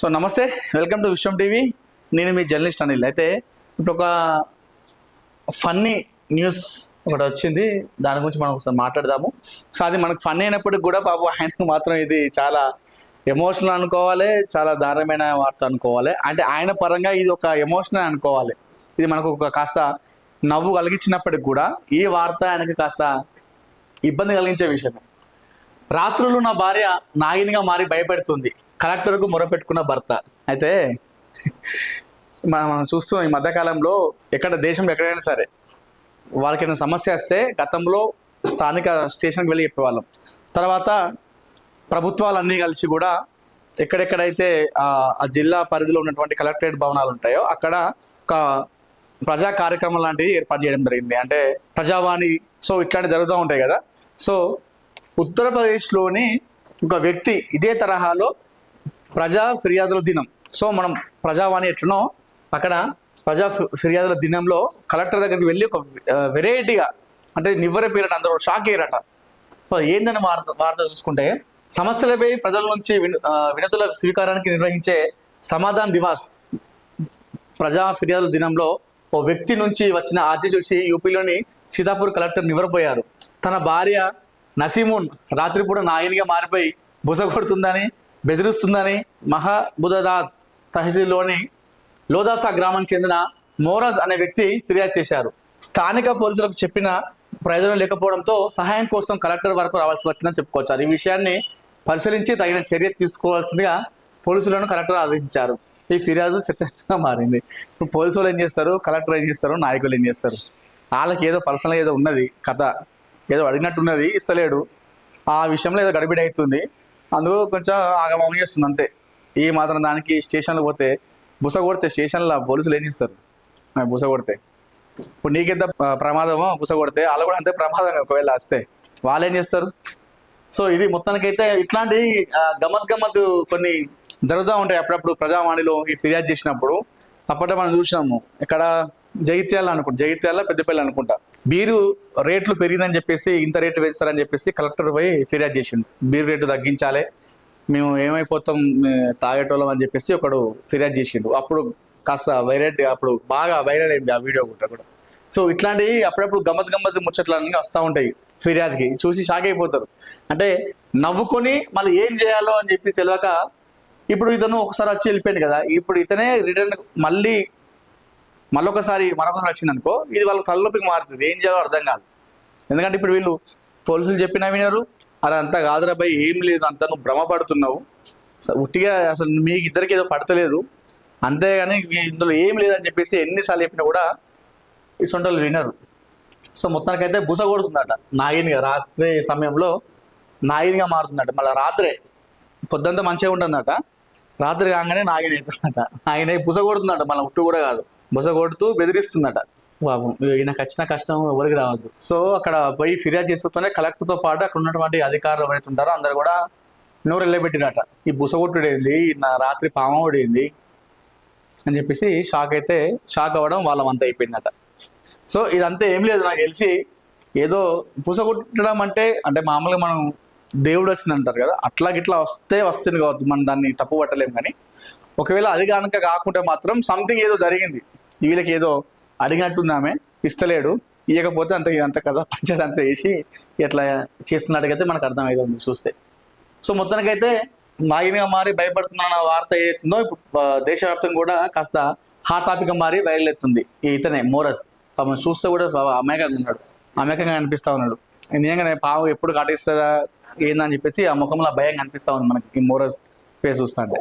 So నమస్తే welcome to Vishwam TV. నేను మీ journalist Anil. అయితే ఇప్పుడు ఒక ఫన్నీ న్యూస్ ఒకటి వచ్చింది. దాని గురించి మనం ఒకసారి మాట్లాడదాము. సో అది మనకు ఫన్నీ అయినప్పటికి కూడా బాబు ఆయనకు మాత్రం ఇది చాలా ఎమోషనల్ అనుకోవాలి చాలా దారుణమైన వార్త అనుకోవాలి. అంటే ఆయన పరంగా ఇది ఒక ఎమోషనల్ అనుకోవాలి. ఇది మనకు ఒక కాస్త నవ్వు కలిగించినప్పటికి కూడా ఈ వార్త ఆయనకి కాస్త ఇబ్బంది కలిగించే విషయమే. రాత్రులు నా భార్య నాగినిగా మారి భయపెడుతుంది. కలెక్టర్కు మొరపెట్టుకున్న భర్త. అయితే మనం మనం చూస్తున్నాం ఈ మధ్యకాలంలో ఎక్కడ దేశంలో ఎక్కడైనా సరే వాళ్ళకైనా సమస్య వస్తే గతంలో స్థానిక స్టేషన్కి వెళ్ళి చెప్పేవాళ్ళం. తర్వాత ప్రభుత్వాలన్నీ కలిసి కూడా ఎక్కడెక్కడైతే ఆ జిల్లా పరిధిలో ఉన్నటువంటి కలెక్టరేట్ భవనాలు ఉంటాయో అక్కడ ఒక ప్రజా కార్యక్రమం లాంటివి ఏర్పాటు చేయడం జరిగింది. అంటే ప్రజావాణి సో ఇట్లాంటి జరుగుతూ ఉంటాయి కదా. సో ఉత్తరప్రదేశ్లోని ఒక వ్యక్తి ఇదే తరహాలో ప్రజా ఫిర్యాదుల దినం. సో మనం ప్రజావాణి ఎట్లనో అక్కడ ప్రజా ఫిర్యాదుల దినంలో కలెక్టర్ దగ్గరికి వెళ్ళి ఒక వెరైటీగా అంటే నివ్వరపీరట అందరూ షాక్ అయ్యారట. ఏందని వార్త వార్త చూసుకుంటే సమస్యలపై ప్రజల నుంచి వినతుల స్వీకారానికి నిర్వహించే సమాధాన్ దివాస్ ప్రజా ఫిర్యాదుల దినంలో ఓ వ్యక్తి నుంచి వచ్చిన ఆర్జీ చూసి యూపీలోని సీతాపూర్ కలెక్టర్ నివ్వరపోయారు. తన భార్య నసీమున్ రాత్రిపూట నాయనిగా మారిపోయి బుసగొడుతుందని బెదిరిస్తుందని మహబుదాద్ తహసీల్లోని లోదాసా గ్రామానికి చెందిన మోరాజ్ అనే వ్యక్తి ఫిర్యాదు చేశారు. స్థానిక పోలీసులకు చెప్పిన ప్రయోజనం లేకపోవడంతో సహాయం కోసం కలెక్టర్ వరకు రావాల్సి వచ్చిందని చెప్పుకోవచ్చు ఈ విషయాన్ని పరిశీలించి తగిన చర్య తీసుకోవాల్సిందిగా పోలీసులను కలెక్టర్ ఆదేశించారు. ఈ ఫిర్యాదు చర్చగా మారింది. ఇప్పుడు పోలీసు వాళ్ళు ఏం చేస్తారు? కలెక్టర్ ఏం చేస్తారు? నాయకులు ఏం చేస్తారు? వాళ్ళకి ఏదో పర్సనల్ ఏదో ఉన్నది కథ. ఏదో అడిగినట్టున్నది ఇస్తలేడు. ఆ విషయంలో ఏదో గడిబిడి అవుతుంది. అందుకు కొంచెం ఆగమం చేస్తుంది అంతే. ఈ మాత్రం దానికి స్టేషన్లో పోతే బుస కొడితే స్టేషన్లో పోలీసులు ఏం చేస్తారు? బుస కొడితే. ఇప్పుడు నీకెంత ప్రమాదమో బుస కొడితే వాళ్ళు కూడా అంతే ప్రమాదం ఒకవేళ వస్తే వాళ్ళు ఏం చేస్తారు? సో ఇది మొత్తానికైతే ఇట్లాంటి గమత్ గమ్మత్ గమ్మత్ కొన్ని జరుగుతూ ఉంటాయి. అప్పుడప్పుడు ప్రజావాణిలో ఈ ఫిర్యాదు చేసినప్పుడు అప్పట్లో మనం చూసినాము. ఇక్కడ జగిత్యాల అనుకుంటా జగిత్యాల పెద్దపల్లి అనుకుంటా. బీరు రేట్లు పెరిగిందని చెప్పేసి ఇంత రేట్లు వేస్తారని చెప్పేసి కలెక్టర్ పోయి ఫిర్యాదు చేసిండు. బీరు రేటు తగ్గించాలి మేము ఏమైపోతాం తాగేటోళ్ళం అని చెప్పేసి ఒకడు ఫిర్యాదు చేసిండు. అప్పుడు కాస్త వైరల్ అప్పుడు బాగా వైరల్ అయింది ఆ వీడియో కూడా కూడా. సో ఇట్లాంటివి అప్పుడప్పుడు గమ్మత్ గమ్మత్ ముచ్చట్లన్నీ వస్తూ ఉంటాయి ఫిర్యాదుకి. చూసి షాక్ అయిపోతారు. అంటే నవ్వుకొని మళ్ళీ ఏం చేయాలో అని చెప్పి తెలియక ఇప్పుడు ఇతను ఒకసారి వచ్చి వెళ్ళిపోయింది కదా. ఇప్పుడు ఇతనే రిటర్న్ మళ్ళీ మళ్ళొకసారి మరొకసారి వచ్చింది అనుకో ఇది వాళ్ళ తలనొప్పికి మారుతుంది. ఏం చేయాలో అర్థం కాదు. ఎందుకంటే ఇప్పుడు వీళ్ళు పోలీసులు చెప్పినా వినరు. అలా అంతా కాదురాబాయ్ ఏం లేదు అంత నువ్వు భ్రమపడుతున్నావు. ఉట్టిగా అసలు మీకు ఇద్దరికి ఏదో పడతలేదు. అంతేగాని ఇందులో ఏం లేదని చెప్పేసి ఎన్నిసార్లు చెప్పినా కూడా ఈ సొంటలు వినరు. సో మొత్తానికైతే బుస కొడుతుందట. నాగినిగా రాత్రి సమయంలో నాగినిగా మారుతుందట. మళ్ళీ రాత్రే పొద్దంతా మంచిగా ఉంటుందట. రాత్రి కాగానే నాగిని అవుతుందట ఆయన బుస కొడుతుందట. మళ్ళీ ఉట్టు కూడా కాదు. బుస కొడుతూ బెదిరిస్తుందట. బాబు ఈయనకు వచ్చిన కష్టం ఎవరికి రావద్దు. సో అక్కడ పోయి ఫిర్యాదు చేసుకుంటూనే కలెక్టర్తో పాటు అక్కడ ఉన్నటువంటి అధికారులు ఎవరైతే ఉంటారో అందరు కూడా నోరు వెళ్ళబెట్టినట ఈ బుస కొట్టుడేంది నా రాత్రి పామోడేంది అని చెప్పేసి షాక్ అయితే షాక్ అవ్వడం వాళ్ళమంతా అయిపోయిందట. సో ఇదంతా ఏం లేదు. నాకు తెలిసి ఏదో పూసగొట్టడం అంటే అంటే మామూలుగా మనం దేవుడు వచ్చింది అంటారు కదా అట్లా గిట్లా వస్తే వస్తుంది కావద్దు మనం దాన్ని తప్పు పట్టలేం కానీ. ఒకవేళ అది కనుక కాకుంటే మాత్రం సంథింగ్ ఏదో జరిగింది. వీళ్ళకి ఏదో అడిగినట్టున్నామే ఆమె ఇస్తలేడు ఇవ్వకపోతే అంత ఇదంతా కదా పంచదంత చేసి ఇట్లా చేస్తున్నట్టుగైతే మనకు అర్థమవుతుంది చూస్తే. సో మొత్తానికైతే నాగినిగా మారి భయపడుతున్న వార్త ఏదైతుందో ఇప్పుడు ఆ, దేశవ్యాప్తంగా కూడా కాస్త హాట్ టాపిక్గా మారి వైరల్ అవుతుంది ఈ ఇతనే మోరస్. పాపం చూస్తే కూడా అమాయకంగా ఉన్నాడు అమాయకంగా అనిపిస్తా ఉన్నాడు. నిజంగానే పావు ఎప్పుడు కాటేస్తుందా ఏందని చెప్పేసి ఆ ముఖంలో భయం కనిపిస్తా ఉంది మనకి ఈ మోరస్ ఫేస్ చూస్తుంటే.